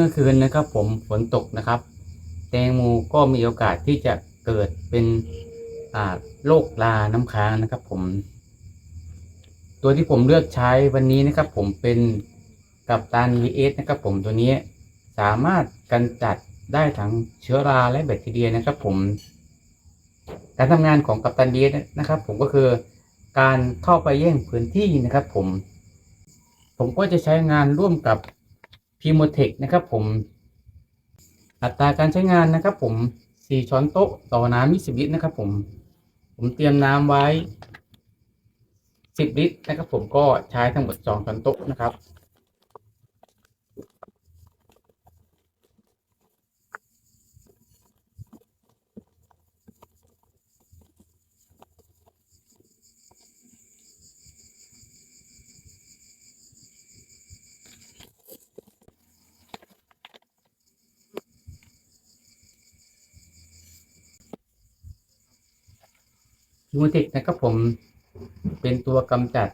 เมื่อคืนนะครับผมฝนตกนะครับ แตงโมก็มีโอกาสที่จะเกิดเป็นโรคลาน้ำค้างนะครับผม ตัวที่ผมเลือกใช้วันนี้นะครับ ผมเป็นกับตาน VS นะครับผมตัวนี้สามารถกันจัดได้ทั้งเชื้อราและแบคทีเรียนะครับ ผม การทำงานของกัปตัน VS นะครับ ผมก็คือการเข้าไปแย่งพื้นที่นะครับ ผม ผมก็จะใช้งานร่วมกับ พีโมเทคนะครับผม อัตราการใช้งานนะครับผม 4 ช้อนโต๊ะต่อน้ำ20 ลิตรนะครับผม ผมเตรียมน้ำไว้ 10 ลิตรนะครับผมก็ใช้ทั้งหมด 2 ช้อนโต๊ะนะครับ ยูนิติกนะครับผมเป็นตัวกำจัด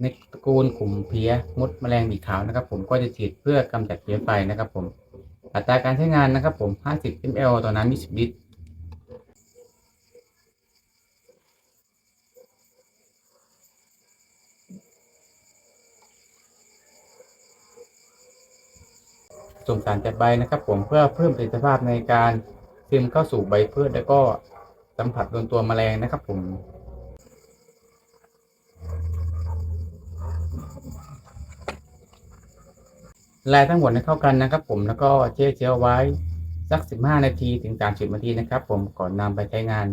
ในตระกูลขุมเพี้ยมดแมลงหวีขาวนะครับ ผมก็จะฉีดเพื่อกำจัดเพี้ยไฟนะครับ ผม อัตราการใช้งานนะครับ ผม 50 ml ต่อน้ำ20ลิตรส่งสารจัดใบนะครับ ผมเพื่อเพิ่มประสิทธิภาพในการซึมเข้าสู่ใบพืชแล้วก็ สัมผัสโดนตัวแมลงนะครับผมลายทั้งหมดให้เข้ากันนะครับผมแล้วก็เช็ดเชื้อไว้สัก 15 นาทีถึง 30 นาทีนะครับผมก่อนนำไปใช้งาน